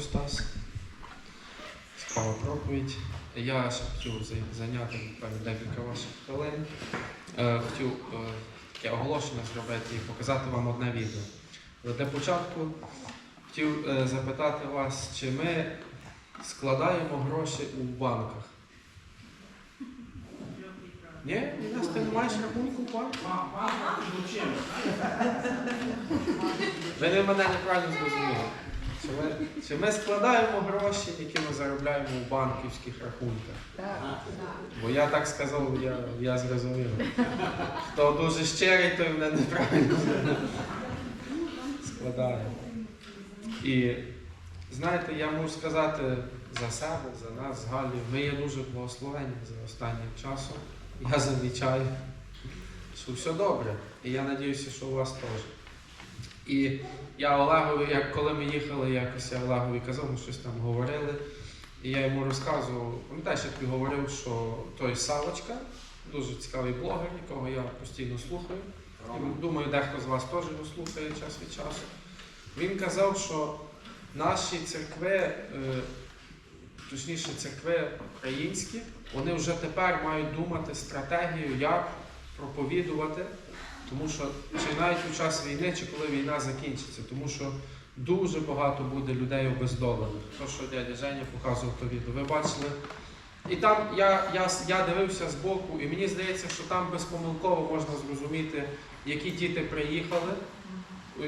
Стас. Цікава проповідь. Я ще хотів зайняти певно, декілька ваших хвилин. Е, Хотів е, таке оголошення зробити і показати вам одне відео. Але для початку хотів е, запитати вас, чи ми складаємо гроші у банках? Ні? У нас ти не маєш рахунку в банку? Ви не мене неправильно зрозуміли. Чи ми, чи ми складаємо гроші, які ми заробляємо у банківських рахунках? Бо я так сказав, я, я зрозумів. Хто дуже щирий, той мене неправильно складає. І знаєте, я можу сказати за себе, за нас, з Галію, ми є дуже благословені за останнім часом. Я замічаю, що все добре. І я сподіваюся, що у вас теж. І я Олегові, як коли ми їхали, якось я Олегові казав, ми щось там говорили. І я йому розказував, пам'ятаєш, я тобі говорив, що той Савочка, дуже цікавий блогер, якого я постійно слухаю. І думаю, дехто з вас теж його слухає час від часу. Він казав, що наші церкви, е, точніше церкви українські, вони вже тепер мають думати стратегію, як проповідувати, тому що чи навіть у час війни, чи коли війна закінчиться, тому що дуже багато буде людей обездолених. То, що дядя Женя показував то відео. Ви бачили? І там я, я, я дивився збоку, і мені здається, що там безпомилково можна зрозуміти, які діти приїхали,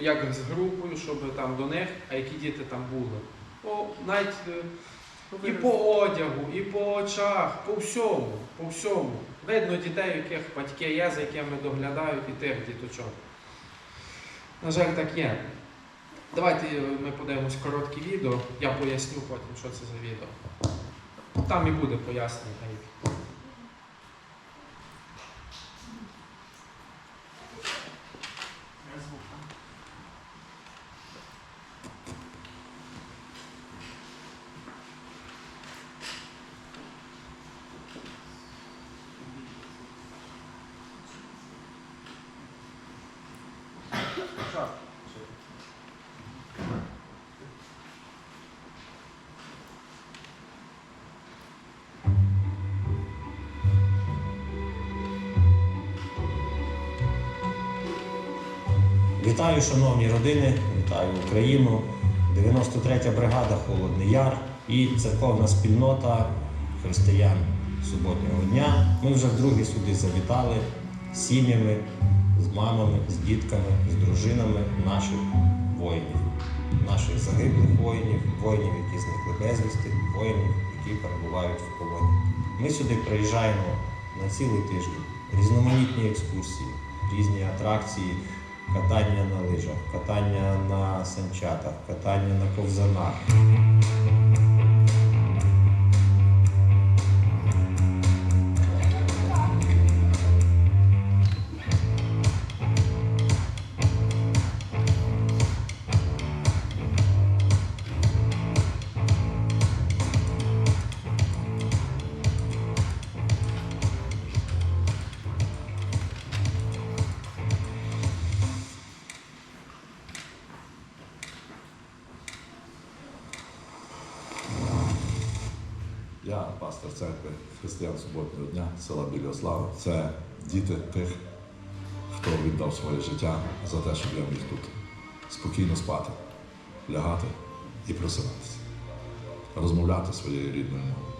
як з групою, щоб там до них, а які діти там були. По, навіть е, і по одягу, і по очах, по всьому, по всьому. Видно дітей, яких батьки є, за якими доглядають, і тих діточок. На жаль, так є. Давайте е, ми подивимось коротке відео, я поясню потім, що це за відео. Там і буде пояснення. Вітаю, шановні родини, вітаю Україну. 93-я бригада Холодний Яр і церковна спільнота християн суботнього дня. Ми вже вдруге сюди завітали з сім'ями, з мамами, з дітками, з дружинами наших воїнів, наших загиблих воїнів, воїнів, які зникли безвісти, воїнів, які перебувають в полоні. Ми сюди приїжджаємо на цілий тиждень, різноманітні екскурсії, різні атракції катання на лижах, катання на санчатах, катання на ковзанах. Християн суботнього дня села Білослава. Це діти тих, хто віддав своє життя за те, щоб я міг тут спокійно спати, лягати і просинатися, розмовляти своєю рідною мовою.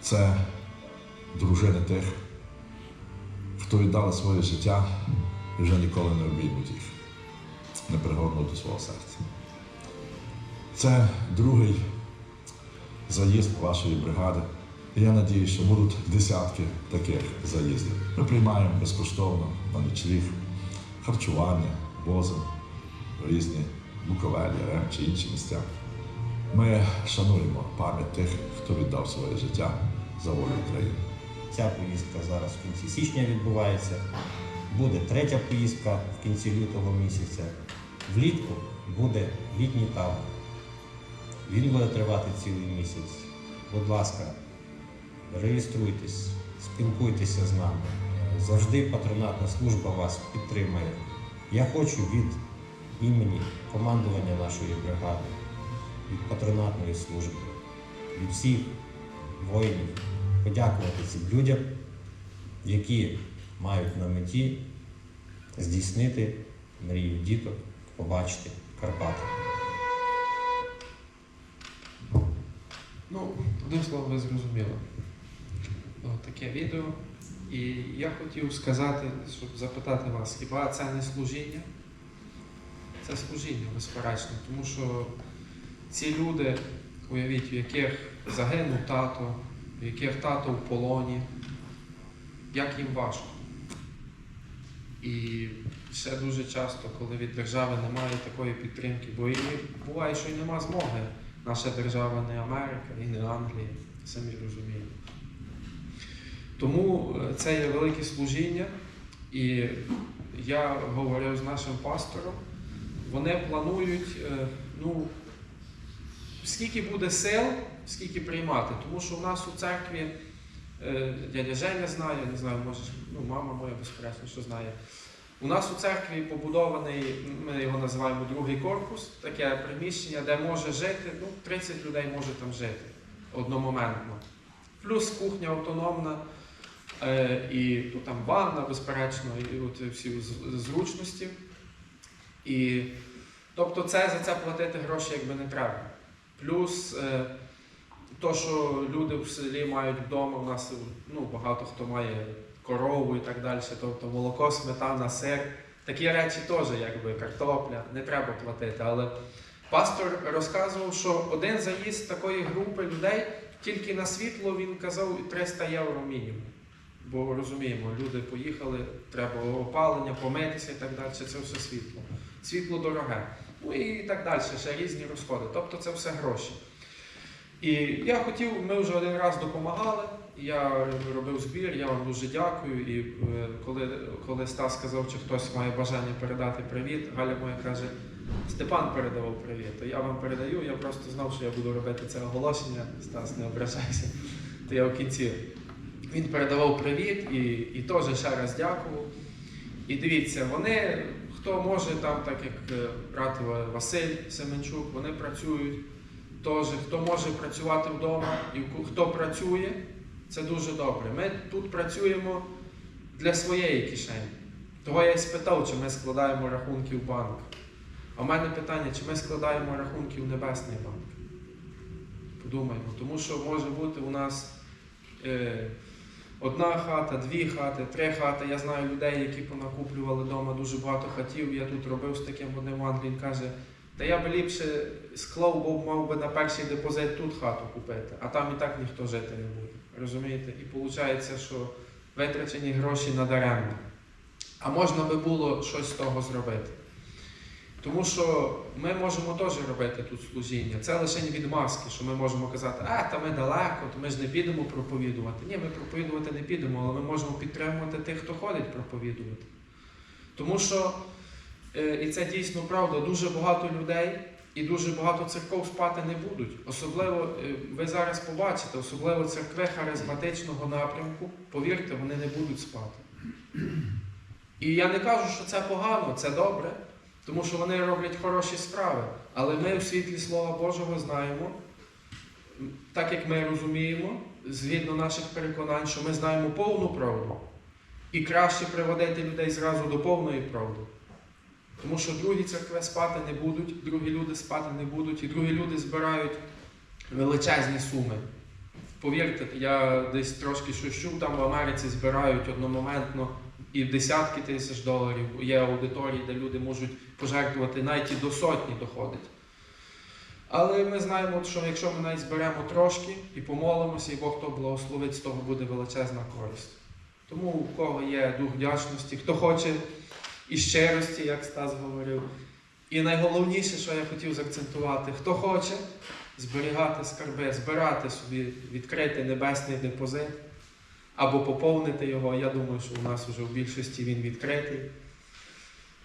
Це дружини тих, хто віддали своє життя і вже ніколи не обіймуть їх, не пригорнуть до свого серця. Це другий заїзд вашої бригади. Я надію, що будуть десятки таких заїздів. Ми приймаємо безкоштовно на нічліг, харчування, возимо в різні Буковелі, Рем чи інші місця. Ми шануємо пам'ять тих, хто віддав своє життя за волю України. Ця поїздка зараз в кінці січня відбувається. Буде третя поїздка в кінці лютого місяця. Влітку буде літній табор. Він буде тривати цілий місяць. Будь ласка, реєструйтесь, спілкуйтеся з нами. Завжди патронатна служба вас підтримає. Я хочу від імені командування нашої бригади від патронатної служби, від всіх воїнів, подякувати цим людям, які мають на меті здійснити мрію діток, побачити Карпати. Ну, одним словом, ви зрозуміли. О, таке відео. І я хотів сказати, щоб запитати вас, хіба це не служіння? Це служіння, безперечно, тому що ці люди, уявіть, в яких загинув тато, в яких тато в полоні, як їм важко. І ще дуже часто, коли від держави немає такої підтримки, бо і буває, що й нема змоги. Наша держава не Америка і не Англія, самі розуміємо. Тому е, це є велике служіння, і я говорив з нашим пастором, вони планують, е, ну, скільки буде сил, скільки приймати. Тому що в нас у церкві е, дядя Женя знає, не знаю, може, ну, мама моя безперечно, що знає. У нас у церкві побудований, ми його називаємо другий корпус, таке приміщення, де може жити, ну, 30 людей може там жити одномоментно. Плюс кухня автономна, і тут там ванна, безперечно, і от всі зручності. І, тобто це, за це платити гроші якби не треба. Плюс е, то, що люди в селі мають вдома, у нас ну, багато хто має корову і так далі, тобто молоко, сметана, сир. Такі речі теж, якби картопля, не треба платити. Але пастор розказував, що один заїзд такої групи людей тільки на світло він казав 300 євро мінімум. Бо розуміємо, люди поїхали, треба опалення, помитися і так далі. Це все світло. Світло дороге. Ну і так далі, ще різні розходи. Тобто це все гроші. І я хотів, ми вже один раз допомагали. Я робив збір, я вам дуже дякую. І е, коли, коли Стас сказав, чи хтось має бажання передати привіт, Галя моя каже, Степан передавав привіт. То я вам передаю, я просто знав, що я буду робити це оголошення. Стас, не ображайся. То я в кінці. Він передавав привіт і, і теж ще раз дякував. І дивіться, вони, хто може, там, так як е, брат Василь Семенчук, вони працюють. Тож, хто може працювати вдома і хто працює, це дуже добре. Ми тут працюємо для своєї кишені. Того я і спитав, чи ми складаємо рахунки в банк. А в мене питання, чи ми складаємо рахунки в Небесний банк. Подумаймо, тому що може бути у нас е, одна хата, дві хати, три хати. Я знаю людей, які понакуплювали вдома дуже багато хатів. Я тут робив з таким одним в він каже, та я би ліпше склав, бо мав би на перший депозит тут хату купити, а там і так ніхто жити не буде. Розумієте? І виходить, що витрачені гроші надаремно. А можна би було щось з того зробити. Тому що ми можемо теж робити тут служіння. Це лише відмазки, що ми можемо казати, а та ми далеко, то ми ж не підемо проповідувати. Ні, ми проповідувати не підемо, але ми можемо підтримувати тих, хто ходить проповідувати. Тому що, е, і це дійсно правда, дуже багато людей і дуже багато церков спати не будуть. Особливо, е, ви зараз побачите, особливо церкви харизматичного напрямку, повірте, вони не будуть спати. І я не кажу, що це погано, це добре, тому що вони роблять хороші справи. Але ми в світлі Слова Божого знаємо, так як ми розуміємо, згідно наших переконань, що ми знаємо повну правду. І краще приводити людей зразу до повної правди. Тому що другі церкви спати не будуть, другі люди спати не будуть, і другі люди збирають величезні суми. Повірте, я десь трошки щось чув, там в Америці збирають одномоментно і десятки тисяч доларів. Є аудиторії, де люди можуть пожертвувати навіть і до сотні доходить. Але ми знаємо, що якщо ми навіть зберемо трошки і помолимося, і Бог то благословить, з того буде величезна користь. Тому у кого є дух вдячності, хто хоче і щирості, як Стас говорив. І найголовніше, що я хотів заакцентувати, хто хоче зберігати скарби, збирати собі, відкрити небесний депозит або поповнити його. Я думаю, що у нас вже в більшості він відкритий.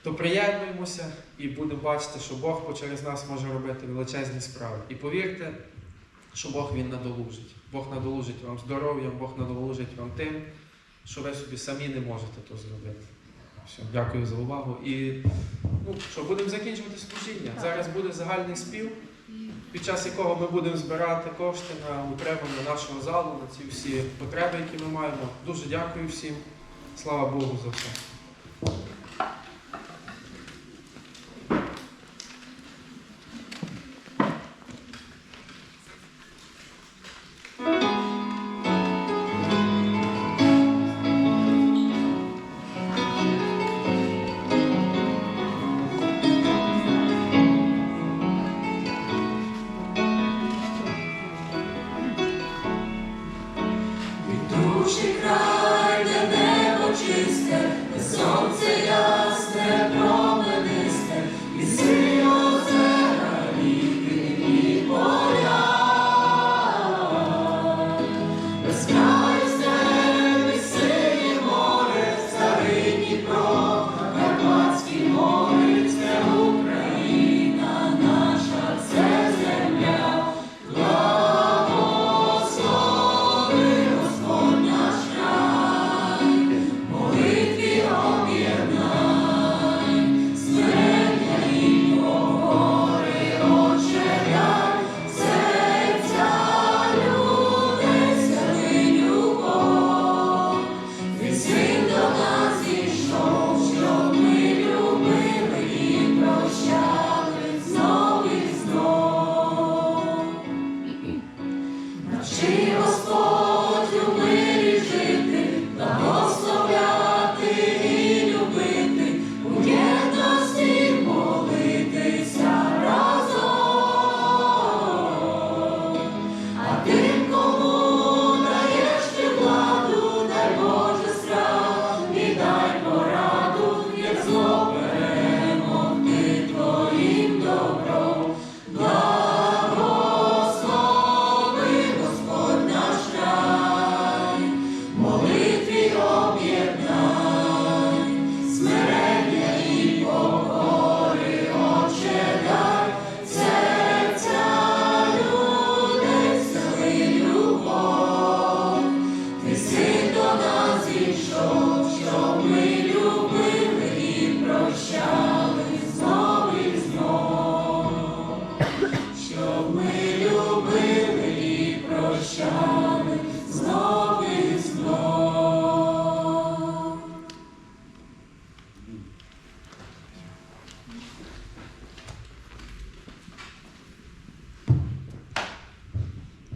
То приєднуємося і будемо бачити, що Бог через нас може робити величезні справи. І повірте, що Бог він надолужить. Бог надолужить вам здоров'ям, Бог надолужить вам тим, що ви собі самі не можете то зробити. Все, дякую за увагу. І ну, що, будемо закінчувати служіння. Зараз буде загальний спів. Під час якого ми будемо збирати кошти на утримання нашого залу, на ці всі потреби, які ми маємо. Дуже дякую всім. Слава Богу за все.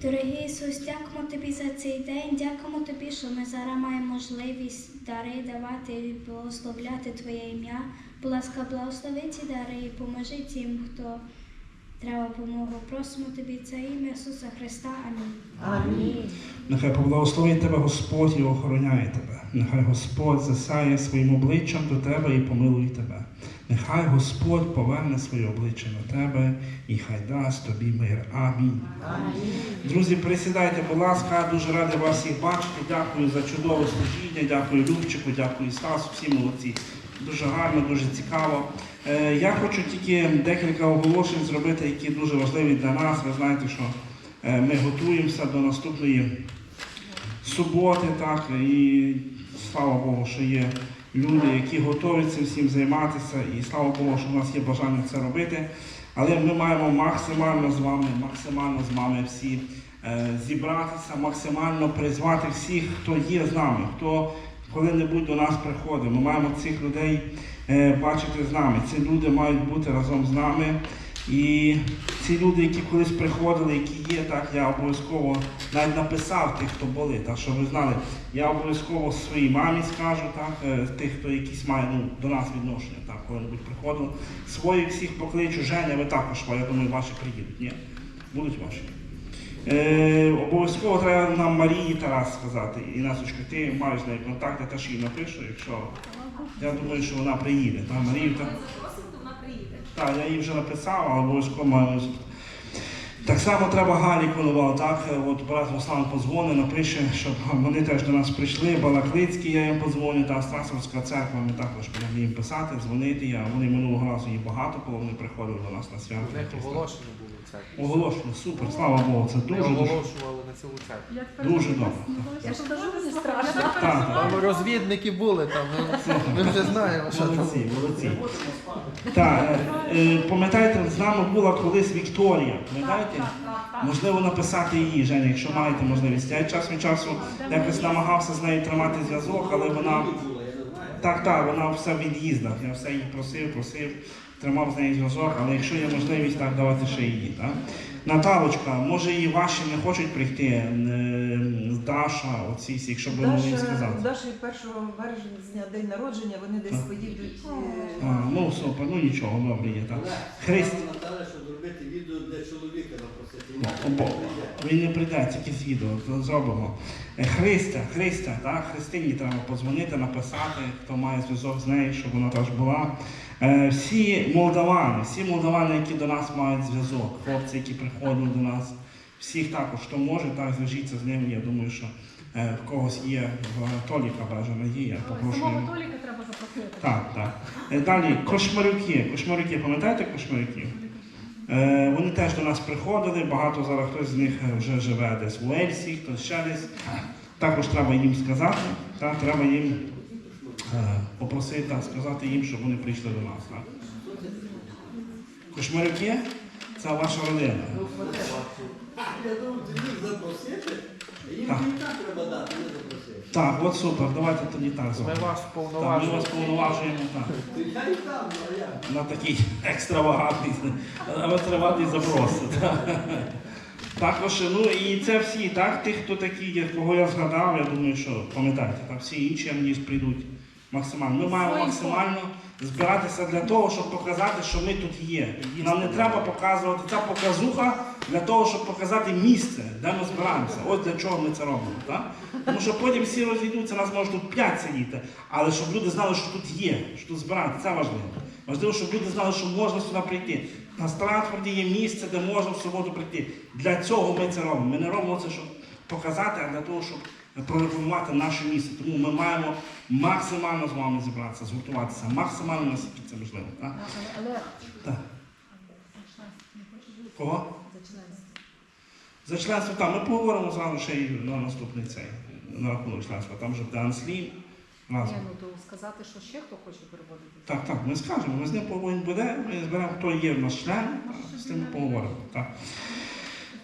Дорогий Ісус, дякуємо тобі за цей день. Дякуємо тобі, що ми зараз маємо можливість дари давати і благословляти Твоє ім'я. Будь ласка, благослови ці дари і поможи тим, хто треба допомогу. Просимо тобі це ім'я Ісуса Христа. Амінь. Нехай поблагословить тебе Господь і охороняє тебе. Нехай Господь засяє своїм обличчям до тебе і помилує тебе. Нехай Господь поверне своє обличчя на тебе і хай дасть тобі мир. Амінь. Друзі, присідайте, будь ласка, дуже радий вас всіх бачити. Дякую за чудове служіння, дякую Любчику, дякую Стасу, всі молодці. Дуже гарно, дуже цікаво. Е, Я хочу тільки декілька оголошень зробити, які дуже важливі для нас. Ви знаєте, що е, ми готуємося до наступної суботи, так, і слава Богу, що є люди, які готові цим всім займатися, і слава Богу, що в нас є бажання це робити. Але ми маємо максимально з вами, максимально з вами всі е, зібратися, максимально призвати всіх, хто є з нами, хто коли-небудь до нас приходить. Ми маємо цих людей е, бачити з нами. Ці люди мають бути разом з нами. І ці люди, які колись приходили, які є, так, я обов'язково навіть написав тих, хто були, так, щоб ви знали, я обов'язково своїй мамі скажу, так, е, тих, хто якісь має ну, до нас відношення, так, коли-небудь приходили. Своїх всіх покличу, Женя, ви також, я думаю, ваші приїдуть, ні? Будуть ваші. Е, обов'язково треба нам Марії Тарас сказати. Інесочка, ти маєш з нею контакт, я теж їй напишу, якщо я думаю, що вона приїде. Та, Марію, та... запросимо, то вона приїде. Так, я їй вже написав, але обов'язково маю. Так само треба Галі Коновал, так, от брат Руслан позвонить, напише, щоб вони теж до нас прийшли, Балаклицький, я їм позвоню, та Стасовська церква, ми також будемо їм писати, дзвонити. Я, вони минулого разу їм багато, коли вони приходили до нас на свято. У них оголошення було. Церкву. Оголошено, супер, слава Богу, це Ми дуже дуже. оголошували на цілу церкву. Дуже добре. Я ж кажу, не страшно. Так, так. Там розвідники були там. Ми, ми вже знаємо, що там. Молодці, молодці. Так, е, е, пам'ятаєте, з нами була колись Вікторія. Пам'ятаєте? Можливо, написати її, Женя, якщо маєте можливість. Я час від часу якось намагався з нею тримати зв'язок, але вона. Так, так, вона все в від'їздах. Я все її просив, просив, тримав з неї зв'язок, але якщо є можливість, так давати ще її. Так? Наталочка, може і ваші не хочуть прийти, е, Даша, оці, всі, якщо б Даша, сказати. Даші 1 березня день народження, вони десь поїдуть. е, А, ну супер, ну нічого, добре є. Так. Христ. Наталя, щоб зробити відео для чоловіка. О, Бог. Він не прийде, тільки з відео то зробимо. Е, Христя, Христя, так, Христині треба подзвонити, написати, хто має зв'язок з нею, щоб вона теж була. Е, Всі молдавани, всі молдавани, які до нас мають зв'язок, хлопці, які приходили до нас, всіх також, хто може, так зв'яжіться з ними. Я думаю, що е, в когось є в Толіка бажана є, попрошу. Самого Толіка треба запросити. Так, так. Е, Далі кошмарюки. Кошмарюки, пам'ятаєте кошмарюків? Е, вони теж до нас приходили, багато зараз хтось з них вже живе десь в Уельсі, хтось ще десь. Також треба їм сказати, так, треба їм попросити сказати їм, щоб вони прийшли до нас. Так. Кошмарюки це ваша родина. Я думав, ти їх запросити, а їм Так. треба дати, не запросити. Так, от супер, давайте тоді так Ми зробимо. вас Так, ми повноважуємо. вас повноважуємо так. Там, ну на такий екстравагантний, екстравагантний запрос. Також, ну і це всі, так, тих, хто такі, кого я згадав, я думаю, що пам'ятаєте, так, всі інші я надіюсь, прийдуть максимально. Ми маємо Своїм максимально збиратися для того, щоб показати, що ми тут є. І нам не треба показувати ця показуха для того, щоб показати місце, де ми збираємося. Ось для чого ми це робимо. Так? Тому що потім всі розійдуться, нас може тут п'ять сидіти, але щоб люди знали, що тут є, що тут збираються, це важливо. Важливо, щоб люди знали, що можна сюди прийти. На Стратфорді є місце, де можна в суботу прийти. Для цього ми це робимо. Ми не робимо це, щоб показати, а для того, щоб прорекламувати наше місце. Тому ми маємо максимально з вами зібратися, згуртуватися, максимально наскільки це можливо. Так? Але Так. Кого? за членство. За членство там ми поговоримо зразу ще й на наступний цей на рахунок членства. Там вже буде. Разом. Ні, ну то сказати, що ще хто хоче переводити. Так, так, ми скажемо, ми з ним поговоримо буде, ми зберемо, хто є в нас член, з тим поговоримо. Так.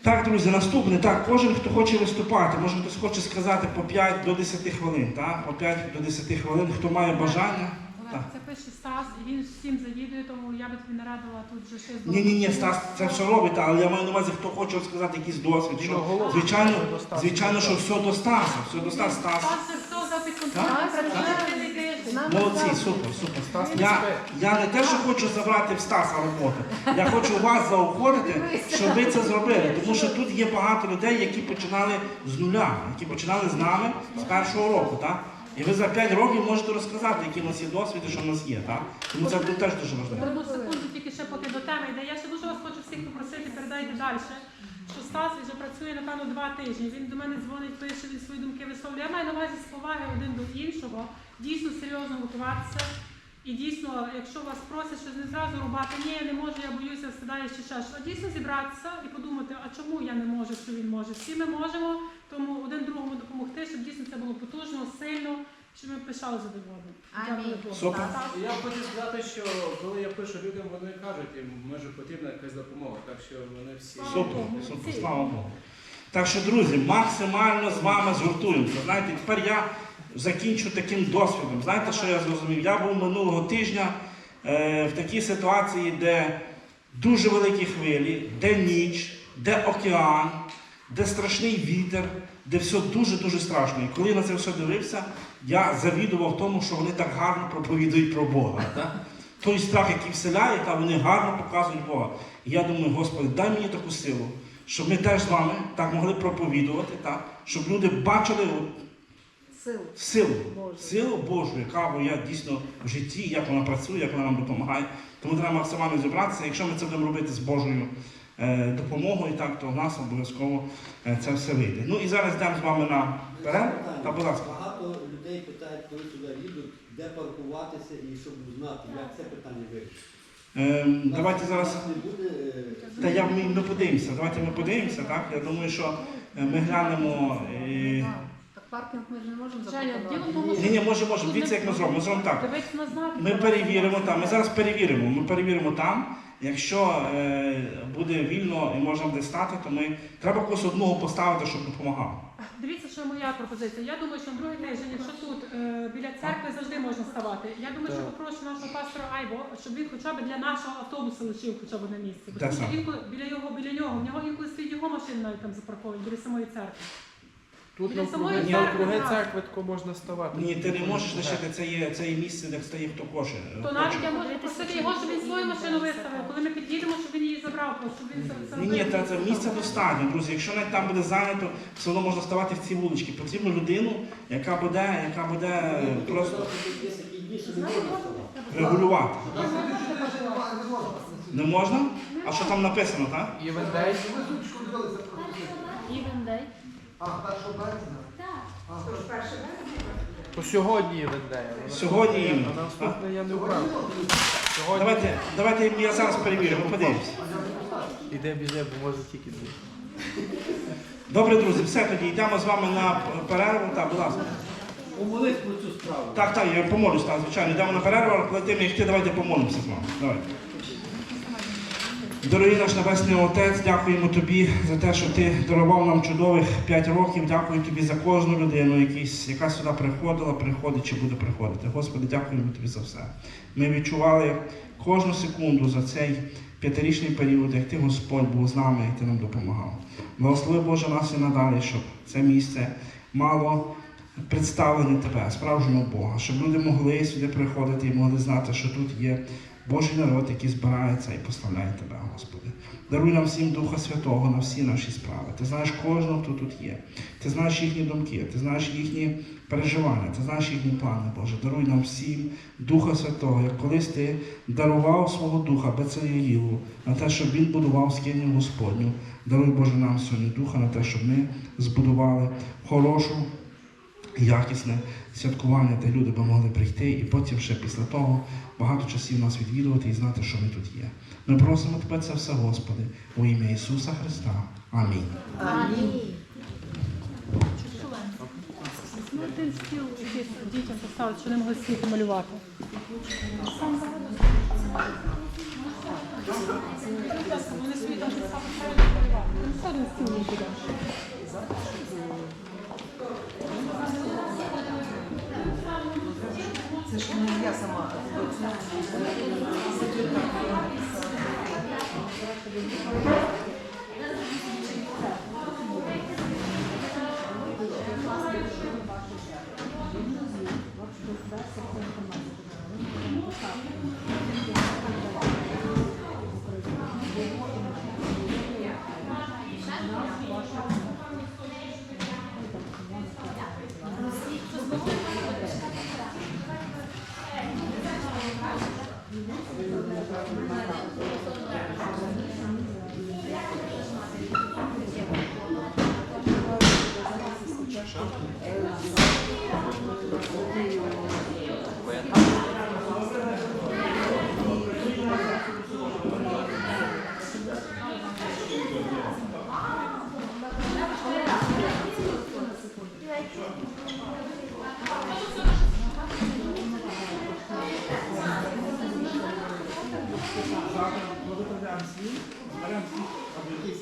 Так, друзі, наступне. Так, кожен, хто хоче виступати, може хтось хоче сказати по 5 до 10 хвилин. Так? По 5 до 10 хвилин, хто має бажання. Так. Це пише Стас, і він всім завідує, тому я би тобі не радила тут вже щось. Ні, ні, ні, Стас це все робить, але я маю на увазі, хто хоче сказати якийсь досвід. Що, звичайно, звичайно, що все до Стаса, все до Стаса. Стас. Стас це хто за під Так, контролем? Молодці, супер, супер. Стас Я, я не те, що хочу забрати в Стаса роботу. Я хочу вас заохотити, щоб ви це зробили. Тому що тут є багато людей, які починали з нуля, які починали з нами з першого року. Так? І ви за 5 років можете розказати, який у нас є досвід і що в нас є. Так? Тому це тут теж дуже важливо. Одну секунду тільки ще поки до теми йде. Я ще дуже вас хочу всіх попросити, передайте далі. Що Стас вже працює, напевно, два тижні. Він до мене дзвонить, пише, він свої думки висловлює. Я маю на увазі з поваги один до іншого, дійсно серйозно готуватися. І дійсно, якщо вас просять щось не зразу рубати, ні, я не можу, я боюся, встидаю чи ще щось. А дійсно зібратися і подумати, а чому я не можу, що він може. Всі ми можемо, тому один другому допомогти, щоб дійсно це було потужно, сильно, щоб ми пишали задоволення. Дякую Богу. Супер. Я хочу сказати, що коли я пишу людям, вони кажуть, їм може потрібна якась допомога. Так що вони всі Супер, супер, слава Богу. Так що, друзі, максимально з вами згуртуємося. Знаєте, тепер я закінчу таким досвідом. Знаєте, що я зрозумів? Я був минулого тижня е, в такій ситуації, де дуже великі хвилі, де ніч, де океан, де страшний вітер, де все дуже-дуже страшно. І коли я на це все дивився, я завідував тому, що вони так гарно проповідують про Бога. Так? Той страх, який вселяє, та вони гарно показують Бога. І я думаю, Господи, дай мені таку силу, щоб ми теж з вами так могли проповідувати, так? щоб люди бачили Сил. силу, Божу. силу Божу, яка я дійсно в житті, як вона працює, як вона нам допомагає. Тому треба максимально зібратися. Якщо ми це будемо робити з Божою е, допомогою, так, то в нас обов'язково е, це все вийде. Ну і зараз йдемо з вами на перерву. Та, будь ласка. Багато людей питають, коли сюди їдуть, де паркуватися і щоб знати, як це питання вирішити. Ем, давайте зараз. Не буде. е, Та я ми, ми подивимося. Давайте ми подивимося, так? Я думаю, що ми глянемо. е, паркінг ми ж не можемо Женя, діло в тому, запропонувати. Ні, ні, може, може. Дивіться, як ми зробимо. Ми зробимо так. Дивись на знаки. Ми перевіримо там. Ми зараз перевіримо. Ми перевіримо там. Якщо е, буде вільно і можна буде стати, то ми треба когось одного поставити, щоб допомагав. Дивіться, що моя пропозиція. Я думаю, що на другий тиждень, якщо тут е, біля церкви завжди можна ставати. Я думаю, що попрошу нашого пастора Айбо, щоб він хоча б для нашого автобусу лишив хоча б на місці. Бо тому що інколи біля його, біля нього, в нього інколи стоїть його машина навіть там запарковані, біля самої церкви. Тут Біля навкруги, самої ні, церкви, навкруги так. церкви тако можна ставати. Ні, ти не можеш лишити це є, це є місце, де стає хто кожен. То навіть я можу попросити його, щоб він свою машину виставив. Коли ми під'їдемо, щоб він її забрав, просто, щоб він це все Ні, ні, та це місце достатньо, друзі. Якщо навіть там буде зайнято, все одно можна ставати в ці вулички. Потрібно людину, яка буде, яка буде е, просто регулювати. Не можна? А що там написано, так? Івендей. То сьогодні є вендей. а на Сьогодні наступне- іменно, А наступне я не впевнений. Сьогодні Давайте, давайте я зараз перевірю, ми подивимося. іде біля, бо може тільки дві. Добре, друзі, все тоді йдемо з вами на перерву. Так, будь ласка. Помолись про цю справу. Так, так, я помолюсь, так, звичайно. Йдемо на перерву, але тим, як йти, давайте помолимося з вами. Давайте. Дорогий наш Небесний Отець, дякуємо Тобі за те, що Ти дарував нам чудових 5 років. Дякую Тобі за кожну людину, яка сюди приходила, приходить чи буде приходити. Господи, дякуємо Тобі за все. Ми відчували кожну секунду за цей п'ятирічний період, як Ти, Господь, був з нами і Ти нам допомагав. Благослови Боже нас і надалі, щоб це місце мало представлення Тебе, справжнього Бога, щоб люди могли сюди приходити і могли знати, що тут є Божий народ, який збирається і прославляє Тебе, Господи. Даруй нам всім Духа Святого на всі наші справи. Ти знаєш кожного, хто тут є. Ти знаєш їхні думки, ти знаєш їхні переживання, ти знаєш їхні плани, Боже. Даруй нам всім Духа Святого, як колись ти дарував свого Духа Бецаліїлу на те, щоб він будував скиню Господню. Даруй Боже нам сьогодні Духа на те, щоб ми збудували хорошу якісне святкування, де люди би могли прийти, і потім ще після того багато часів нас відвідувати і знати, що ми тут є. Ми просимо Тебе це все, Господи, у ім'я Ісуса Христа. Амінь. Амінь. Один дітям поставити, що не могли стіл малювати. Вони собі там. Це ж не я сама. Завтра,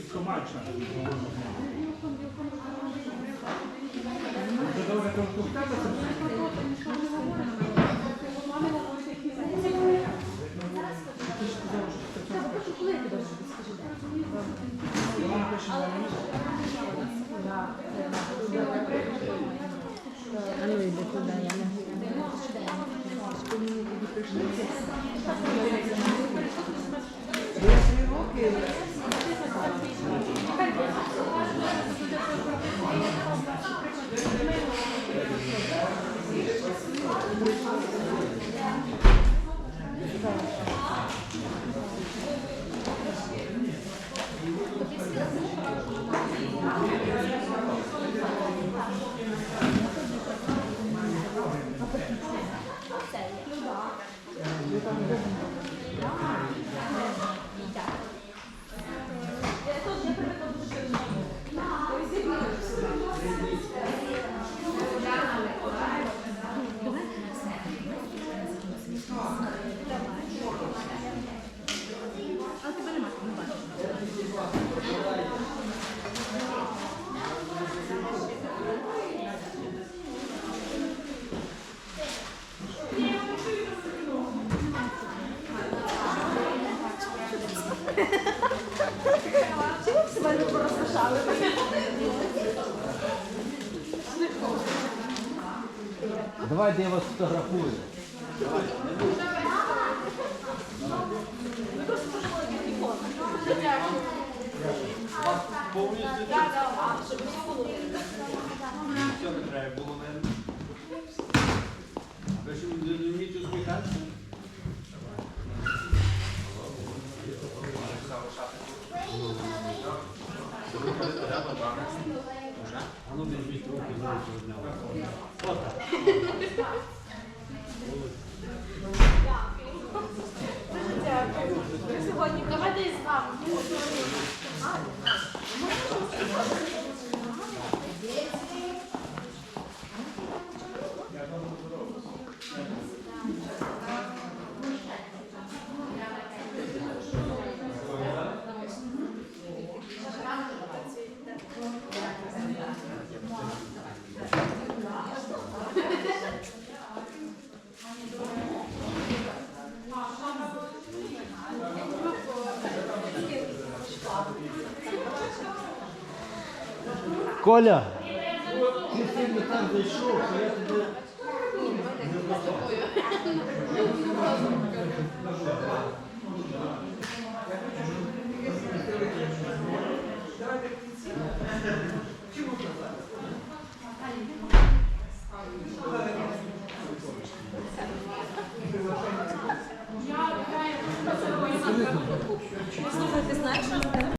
хто має час. Це добре, то хто Давайте я вас фотографую. Було? Ви що, не вмієте усміхатися? А ну візьміть руки, знаєте, одного. Коля! Ти сильно там зайшов, що